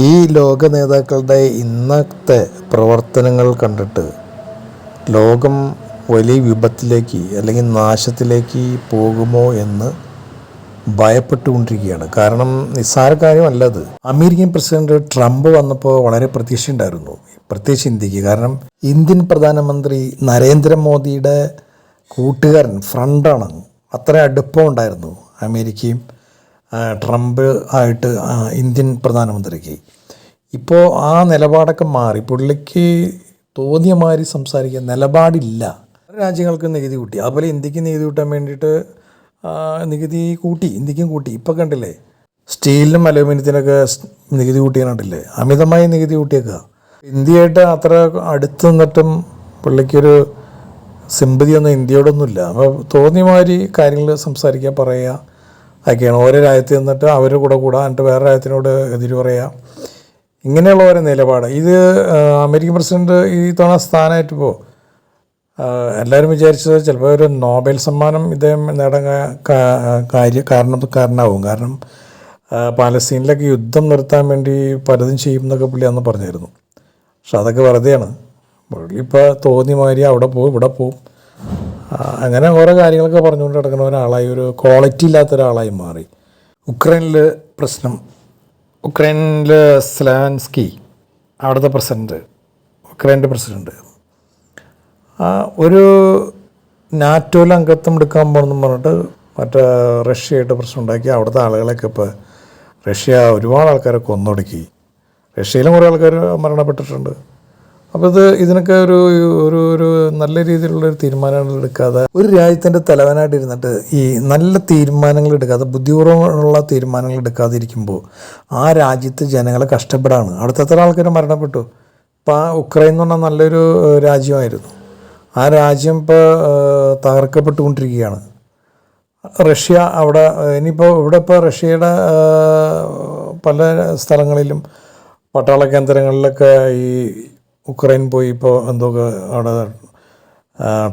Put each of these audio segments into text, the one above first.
ഈ ലോക നേതാക്കളുടെ ഇന്നത്തെ പ്രവർത്തനങ്ങൾ കണ്ടിട്ട് ലോകം വലിയ വിപത്തിലേക്ക് അല്ലെങ്കിൽ നാശത്തിലേക്ക് പോകുമോ എന്ന് ഭയപ്പെട്ടുകൊണ്ടിരിക്കുകയാണ്. കാരണം നിസ്സാര കാര്യമല്ല അത്. അമേരിക്കൻ പ്രസിഡന്റ് ട്രംപ് വന്നപ്പോൾ വളരെ പ്രതീക്ഷയുണ്ടായിരുന്നു. പ്രത്യേകിച്ച് ഇന്ത്യയ്ക്ക്. കാരണം ഇന്ത്യൻ പ്രധാനമന്ത്രി നരേന്ദ്രമോദിയുടെ കൂട്ടുകാരൻ ഫ്രണ്ടാണ്. അത്ര അടുപ്പം ഉണ്ടായിരുന്നു അമേരിക്കയും ട്രംപ് ആയിട്ട് ഇന്ത്യൻ പ്രധാനമന്ത്രിക്ക്. ഇപ്പോൾ ആ നിലപാടൊക്കെ മാറി. പുള്ളിക്ക് തോന്നിയ മാതിരി സംസാരിക്കാൻ നിലപാടില്ല. രാജ്യങ്ങൾക്ക് നികുതി കൂട്ടി. അതുപോലെ ഇന്ത്യയ്ക്ക് നികുതി കൂട്ടാൻ വേണ്ടിയിട്ട് നികുതി കൂട്ടി. ഇന്ത്യക്കും കൂട്ടി. ഇപ്പം കണ്ടില്ലേ? സ്റ്റീലിനും അലൂമിനിയത്തിനൊക്കെ നികുതി കൂട്ടിയാണ്ടില്ലേ അമിതമായി നികുതി കൂട്ടിയേക്കുക ഇന്ത്യയായിട്ട് അത്ര അടുത്ത് നിന്നിട്ടും പുള്ളിക്കൊരു സിമ്പതിയൊന്നും ഇന്ത്യയോടൊന്നുമില്ല. അപ്പോൾ തോന്നിയ മാതിരി കാര്യങ്ങൾ സംസാരിക്കുക പറയുക. ഒക്കെയാണ്. ഓരോ രാജ്യത്ത് നിന്നിട്ട് അവരുടെ കൂടെ കൂടാ എന്നിട്ട് വേറെ രാജ്യത്തിനോട് എതിര് പറയുക ഇങ്ങനെയുള്ള ഓരോ നിലപാട്. ഇത് അമേരിക്കൻ പ്രസിഡന്റ് ഈ തവണ സ്ഥാനമായിട്ടിപ്പോൾ എല്ലാവരും വിചാരിച്ചത് ചിലപ്പോൾ ഒരു നോബൽ സമ്മാനം ഇദ്ദേഹം നേടാൻ കാര്യം കാരണം കാരണമാവും. കാരണം പാലസ്തീനിലൊക്കെ യുദ്ധം നിർത്താൻ വേണ്ടി പലതും ചെയ്യും എന്നൊക്കെ പുള്ളി അന്ന് പറഞ്ഞായിരുന്നു. പക്ഷെ അതൊക്കെ വെറുതെയാണ്. പുള്ളി ഇപ്പോൾ തോന്നിയ മാതിരി അവിടെ പോകും ഇവിടെ പോകും അങ്ങനെ ഓരോ കാര്യങ്ങളൊക്കെ പറഞ്ഞുകൊണ്ട് നടക്കുന്ന ഒരാളായി ഒരു ക്വാളിറ്റി ഇല്ലാത്ത ഒരാളായി മാറി. ഉക്രൈനിൽ പ്രശ്നം. ഉക്രൈനിൽ സ്ലാൻസ്കി അവിടുത്തെ പ്രസിഡന്റ് ഉക്രൈന്റെ പ്രസിഡന്റ് ഒരു നാറ്റോയിൽ അംഗത്വം എടുക്കാൻ പോകണമെന്ന് പറഞ്ഞിട്ട് മറ്റേ റഷ്യയായിട്ട് പ്രശ്നം ഉണ്ടാക്കി. അവിടുത്തെ ആളുകളൊക്കെ ഇപ്പോൾ റഷ്യ ഒരുപാട് ആൾക്കാരെ കൊന്നൊടുക്കി. റഷ്യയിലും കുറേ ആൾക്കാർ മരണപ്പെട്ടിട്ടുണ്ട്. അപ്പോൾ ഇത് ഇതിനൊക്കെ ഒരു ഒരു ഒരു നല്ല രീതിയിലുള്ള ഒരു തീരുമാനങ്ങൾ എടുക്കാതെ ഒരു രാജ്യത്തിന്റെ തലവനായിട്ട് ഇരുന്നിട്ട് ഈ നല്ല തീരുമാനങ്ങൾ എടുക്കാതെ ബുദ്ധിപൂർവമുള്ള തീരുമാനങ്ങൾ എടുക്കാതിരിക്കുമ്പോൾ ആ രാജ്യത്തെ ജനങ്ങളെ കഷ്ടപ്പെടാണ്. അവിടുത്തെ എത്ര ആൾക്കാർ മരണപ്പെട്ടു? ഇപ്പോൾ ആ ഉക്രൈൻ എന്ന് പറഞ്ഞാൽ നല്ലൊരു രാജ്യമായിരുന്നു. ആ രാജ്യം ഇപ്പോൾ തകർക്കപ്പെട്ടുകൊണ്ടിരിക്കുകയാണ്. റഷ്യ അവിടെ ഇനിയിപ്പോൾ ഇവിടെ ഇപ്പോൾ റഷ്യയുടെ പല സ്ഥലങ്ങളിലും പട്ടാള കേന്ദ്രങ്ങളിലൊക്കെ ഈ ഉക്രൈൻ പോയി ഇപ്പോൾ എന്തൊക്കെ അവിടെ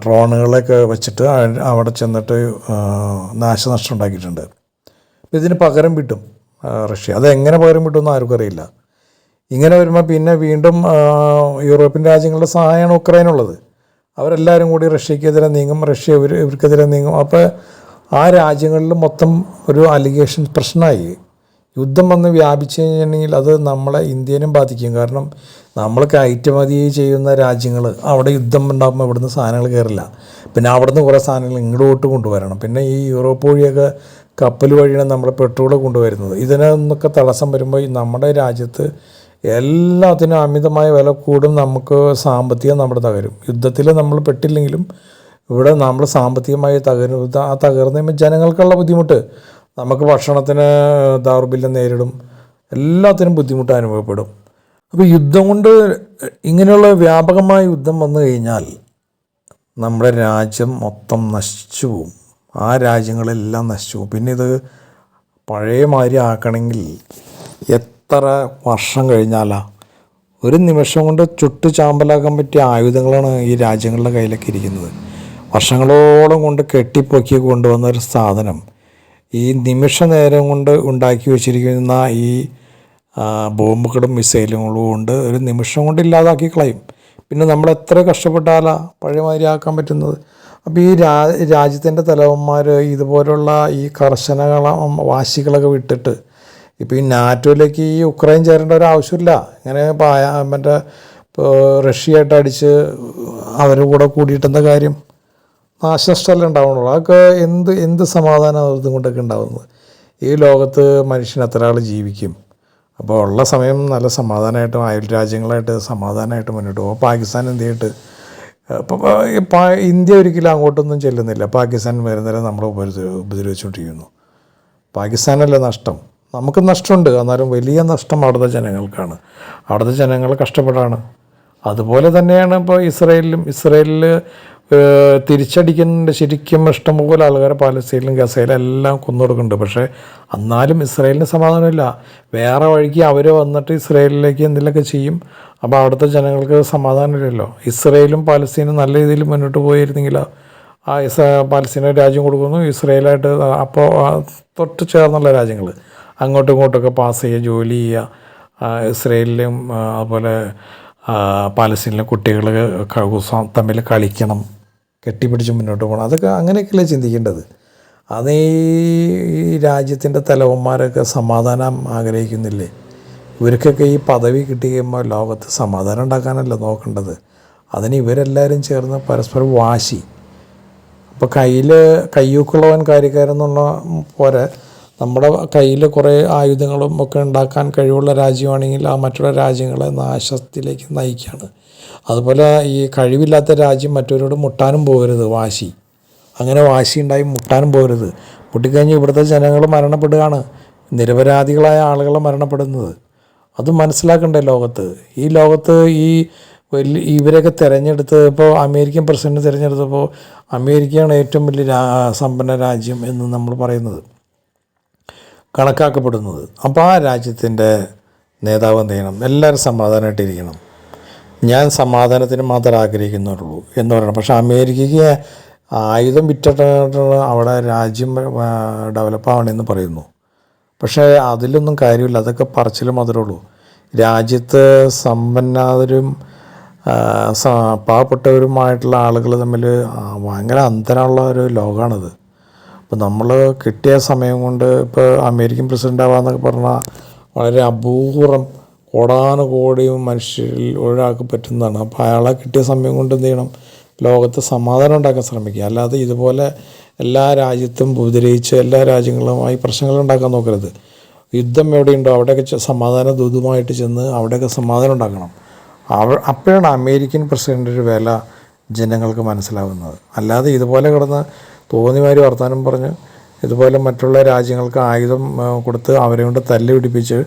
ഡ്രോണുകളൊക്കെ വെച്ചിട്ട് അവിടെ ചെന്നിട്ട് നാശനഷ്ടം ഉണ്ടാക്കിയിട്ടുണ്ട്. ഇതിന് പകരം കിട്ടും റഷ്യ. അതെങ്ങനെ പകരം കിട്ടുമെന്ന് ആർക്കും അറിയില്ല. ഇങ്ങനെ വരുമ്പോൾ പിന്നെ വീണ്ടും യൂറോപ്യൻ രാജ്യങ്ങളുടെ സഹായമാണ് ഉക്രൈനുള്ളത്. അവരെല്ലാവരും കൂടി റഷ്യക്കെതിരെ നീങ്ങും റഷ്യ ഇവർ ഇവർക്കെതിരെ നീങ്ങും. അപ്പോൾ ആ രാജ്യങ്ങളിൽ മൊത്തം ഒരു അലിഗേഷൻ പ്രശ്നമായി. യുദ്ധം വന്ന് വ്യാപിച്ചു കഴിഞ്ഞിട്ടുണ്ടെങ്കിൽ അത് നമ്മളെ ഇന്ത്യനും ബാധിക്കും. കാരണം നമ്മൾ കയറ്റുമതി ചെയ്യുന്ന രാജ്യങ്ങൾ അവിടെ യുദ്ധം ഉണ്ടാകുമ്പോൾ ഇവിടുന്ന് സാധനങ്ങൾ കയറില്ല. പിന്നെ അവിടുന്ന് കുറേ സാധനങ്ങൾ ഇങ്ങോട്ട് കൊണ്ടുവരണം. പിന്നെ ഈ യൂറോപ്പ് വഴിയൊക്കെ കപ്പൽ വഴിയാണ് നമ്മൾ പെട്രോൾ കൊണ്ടുവരുന്നത്. ഇതിനൊന്നൊക്കെ തടസ്സം വരുമ്പോൾ നമ്മുടെ രാജ്യത്ത് എല്ലാത്തിനും അമിതമായ വില കൂടും നമുക്ക് സാമ്പത്തികം നമ്മുടെ തകരും. യുദ്ധത്തിൽ നമ്മൾ പെട്ടില്ലെങ്കിലും ഇവിടെ നമ്മൾ സാമ്പത്തികമായി തകരും ആ തകർന്ന് ജനങ്ങൾക്കുള്ള ബുദ്ധിമുട്ട്. നമുക്ക് ഭക്ഷണത്തിന് ദൗർബല്യം നേരിടും. എല്ലാത്തിനും ബുദ്ധിമുട്ട് അനുഭവപ്പെടും. അപ്പോൾ യുദ്ധം കൊണ്ട് ഇങ്ങനെയുള്ള വ്യാപകമായ യുദ്ധം വന്നു കഴിഞ്ഞാൽ നമ്മുടെ രാജ്യം മൊത്തം നശിച്ചു പോവും. ആ രാജ്യങ്ങളെല്ലാം നശിച്ചു പോവും. പിന്നെ ഇത് പഴയ മാതിരി ആക്കണമെങ്കിൽ എത്ര വർഷം കഴിഞ്ഞാലാ? ഒരു നിമിഷം കൊണ്ട് ചുട്ട് ചാമ്പലാക്കാൻ പറ്റിയ ആയുധങ്ങളാണ് ഈ രാജ്യങ്ങളുടെ കയ്യിലൊക്കെ ഇരിക്കുന്നത്. വർഷങ്ങളോളം കൊണ്ട് കെട്ടിപ്പൊക്കി കൊണ്ടുവന്ന ഒരു സാധനം. ഈ നിമിഷ നേരം കൊണ്ട് ഉണ്ടാക്കി വെച്ചിരിക്കുന്ന ഈ ബോംബുകളും മിസൈലുകളും കൊണ്ട് ഒരു നിമിഷം കൊണ്ട് ഇല്ലാതാക്കി കളയും. പിന്നെ നമ്മൾ എത്ര കഷ്ടപ്പെട്ടാലാ പഴയ മാതിരി ആക്കാൻ പറ്റുന്നത്? അപ്പോൾ ഈ രാ രാജ്യത്തിന്റെ തലവന്മാർ ഇതുപോലുള്ള ഈ കർശന വാശികളൊക്കെ വിട്ടിട്ട് ഇപ്പോൾ ഈ നാറ്റോയിലേക്ക് ഈ ഉക്രൈൻ ചേരേണ്ട ഒരു ആവശ്യമില്ല. ഇങ്ങനെ മറ്റേ റഷ്യയായിട്ട് അടിച്ച് അവരുടെ കൂടെ കൂടിയിട്ടുന്ന കാര്യം? നാശനഷ്ടമല്ലേ ഉണ്ടാവുന്നുള്ളൂ. അതൊക്കെ എന്ത് എന്ത് സമാധാനം ഇതും കൊണ്ടൊക്കെ ഉണ്ടാകുന്നത് ഈ ലോകത്ത് മനുഷ്യൻ എത്ര ആൾ ജീവിക്കും? അപ്പോൾ ഉള്ള സമയം നല്ല സമാധാനമായിട്ടും അയൽ രാജ്യങ്ങളായിട്ട് സമാധാനമായിട്ട് മുന്നോട്ട് പോകും. പാകിസ്ഥാൻ എന്തിയായിട്ട് ഇപ്പോൾ ഇന്ത്യ ഒരിക്കലും അങ്ങോട്ടൊന്നും ചെല്ലുന്നില്ല. പാകിസ്ഥാൻ വരുന്നവരെ നമ്മളെ ഉപരി ഉപദ്രവിച്ചുകൊണ്ടിരിക്കുന്നു. പാകിസ്ഥാനല്ല നഷ്ടം? നമുക്ക് നഷ്ടമുണ്ട്. എന്നാലും വലിയ നഷ്ടം അവിടുത്തെ ജനങ്ങൾക്കാണ്. അവിടുത്തെ ജനങ്ങൾ കഷ്ടപ്പെടാണ്. അതുപോലെ തന്നെയാണ് ഇപ്പോൾ ഇസ്രയേലിലും ഇസ്രയേലിൽ തിരിച്ചടിക്കുന്നുണ്ട് ശരിക്കും ഇഷ്ടംപോലെ ആൾക്കാരെ പാലസ്തീനിലും ഗസയിലും എല്ലാം കൊന്നുകൊടുക്കുന്നുണ്ട് പക്ഷേ എന്നാലും ഇസ്രയേലിന് സമാധാനമില്ല. വേറെ വഴിക്ക് അവർ വന്നിട്ട് ഇസ്രയേലിലേക്ക് എന്തെങ്കിലുമൊക്കെ ചെയ്യും. അപ്പോൾ അവിടുത്തെ ജനങ്ങൾക്ക് സമാധാനമില്ലല്ലോ. ഇസ്രയേലും പാലസ്തീനും നല്ല രീതിയിൽ മുന്നോട്ട് പോയിരുന്നെങ്കിൽ ആ ഇസ പാലസ്തീന രാജ്യം കൊടുക്കുന്നു. ഇസ്രയേലായിട്ട് അപ്പോൾ തൊട്ട് ചേർന്നുള്ള രാജ്യങ്ങൾ അങ്ങോട്ടും ഇങ്ങോട്ടൊക്കെ പാസ് ചെയ്യുക ജോലി ചെയ്യുക. ഇസ്രയേലിലും അതുപോലെ പാലസ്തീനിലെ കുട്ടികൾ തമ്മിൽ കളിക്കണം. കെട്ടിപ്പിടിച്ച് മുന്നോട്ട് പോകണം. അതൊക്കെ അങ്ങനെയൊക്കെയല്ലേ ചിന്തിക്കേണ്ടത്. അത് ഈ രാജ്യത്തിന്റെ തലവന്മാരൊക്കെ സമാധാനം ആഗ്രഹിക്കുന്നില്ലേ? ഇവർക്കൊക്കെ ഈ പദവി കിട്ടി കഴിയുമ്പോൾ ലോകത്ത് സമാധാനം ഉണ്ടാക്കാനല്ല നോക്കേണ്ടത്. അതിന് ഇവരെല്ലാവരും ചേർന്ന് പരസ്പരം വാശി. അപ്പോൾ കയ്യിൽ കയ്യൂക്കുള്ളവൻ കാര്യക്കാരെന്നുള്ള പോലെ നമ്മുടെ കയ്യിൽ കുറേ ആയുധങ്ങളും ഒക്കെ ഉണ്ടാക്കാൻ കഴിവുള്ള രാജ്യമാണെങ്കിൽ ആ മറ്റുള്ള രാജ്യങ്ങളെ നാശത്തിലേക്ക് നയിക്കുകയാണ്. അതുപോലെ ഈ കഴിവില്ലാത്ത രാജ്യം മറ്റവരോട് മുട്ടാനും പോകരുത് വാശി. അങ്ങനെ വാശി ഉണ്ടായി മുട്ടാനും പോകരുത്. മുട്ടിക്കഴിഞ്ഞ് ഇവിടുത്തെ ജനങ്ങൾ മരണപ്പെടുകയാണ്. നിരപരാധികളായ ആളുകൾ മരണപ്പെടുന്നത്. അത് മനസ്സിലാക്കണ്ടേ ലോകത്ത്? ഈ ലോകത്ത് ഈ വലിയ ഇവരൊക്കെ തിരഞ്ഞെടുത്ത് ഇപ്പോൾ അമേരിക്കൻ പ്രസിഡന്റ് തിരഞ്ഞെടുത്തപ്പോൾ അമേരിക്കയാണ് ഏറ്റവും വലിയ സമ്പന്ന രാജ്യം എന്ന് നമ്മൾ പറയുന്നത്. കണക്കാക്കപ്പെടുന്നത്. അപ്പോൾ ആ രാജ്യത്തിന്റെ നേതാവ് എന്ത് ചെയ്യണം? എല്ലാവരും സമാധാനമായിട്ടിരിക്കണം. ഞാൻ സമാധാനത്തിന് മാത്രമേ ആഗ്രഹിക്കുന്നുള്ളൂ എന്ന് പറയണം. പക്ഷേ അമേരിക്കയ്ക്ക് ആയുധം വിറ്റിട്ടുള്ള അവിടെ രാജ്യം ഡെവലപ്പാവണമെന്ന് പറയുന്നു. പക്ഷേ അതിലൊന്നും കാര്യമില്ല. അതൊക്കെ പറച്ചിൽ മാത്രമേ ഉള്ളൂ. രാജ്യത്ത് സമ്പന്നരും പാവപ്പെട്ടവരുമായിട്ടുള്ള ആളുകൾ തമ്മിൽ ഭയങ്കര അന്തരമുള്ള ഒരു ലോകമാണിത് അപ്പോൾ നമ്മൾ കിട്ടിയ സമയം കൊണ്ട് ഇപ്പോൾ അമേരിക്കൻ പ്രസിഡന്റ് ആവാന്നൊക്കെ പറഞ്ഞാൽ വളരെ അപൂർവം കോടാനുകോടി മനുഷ്യരിൽ ഒരാൾക്ക് പറ്റുന്നതാണ്. അപ്പോൾ അയാളെ കിട്ടിയ സമയം കൊണ്ട് എന്ത് ചെയ്യണം? ലോകത്ത് സമാധാനം ഉണ്ടാക്കാൻ ശ്രമിക്കുക. അല്ലാതെ ഇതുപോലെ എല്ലാ രാജ്യത്തും ഉപദ്രവിച്ച് എല്ലാ രാജ്യങ്ങളുമായി പ്രശ്നങ്ങൾ ഉണ്ടാക്കാൻ നോക്കരുത്. യുദ്ധം എവിടെയുണ്ടോ അവിടെയൊക്കെ സമാധാന ദൂതുമായിട്ട് ചെന്ന് അവിടെയൊക്കെ സമാധാനം ഉണ്ടാക്കണം. അവ അപ്പോഴാണ് അമേരിക്കൻ പ്രസിഡന്റ് വില ജനങ്ങൾക്ക് മനസ്സിലാവുന്നത്. അല്ലാതെ ഇതുപോലെ കിടന്ന് തോന്നിമാര് വർത്തമാനം പറഞ്ഞ് ഇതുപോലെ മറ്റുള്ള രാജ്യങ്ങൾക്ക് ആയുധം കൊടുത്ത് അവരെ കൊണ്ട് തല്ല് പിടിപ്പിച്ച്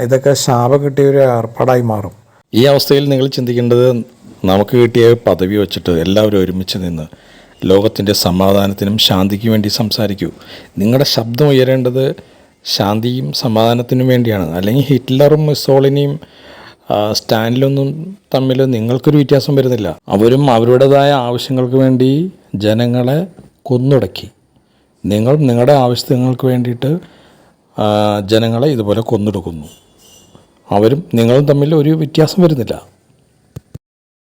ഇതൊക്കെ ശാപം കിട്ടിയ ഒരു ഏർപ്പാടായി മാറും. ഈ അവസ്ഥയിൽ നിങ്ങൾ ചിന്തിക്കേണ്ടത് നമുക്ക് കിട്ടിയ പദവി വെച്ചിട്ട് എല്ലാവരും ഒരുമിച്ച് നിന്ന് ലോകത്തിന്റെ സമാധാനത്തിനും ശാന്തിക്കും വേണ്ടി സംസാരിക്കൂ. നിങ്ങളുടെ ശബ്ദം ഉയരേണ്ടത് ശാന്തിയും സമാധാനത്തിനും വേണ്ടിയാണ്. അല്ലെങ്കിൽ ഹിറ്റ്ലറും മിസോളിനിയും ആ, സ്റ്റാലിനൊന്നും തമ്മിൽ നിങ്ങൾക്കൊരു വ്യത്യാസം വരുന്നില്ല. അവരും അവരുടേതായ ആവശ്യങ്ങൾക്ക് വേണ്ടി ജനങ്ങളെ കൊന്നുടക്കി. നിങ്ങൾ നിങ്ങളുടെ ആവശ്യങ്ങൾക്ക് വേണ്ടിയിട്ട് ജനങ്ങളെ ഇതുപോലെ കൊന്നൊടുക്കുന്നു. അവരും നിങ്ങളും തമ്മിൽ ഒരു വ്യത്യാസം വരുന്നില്ല.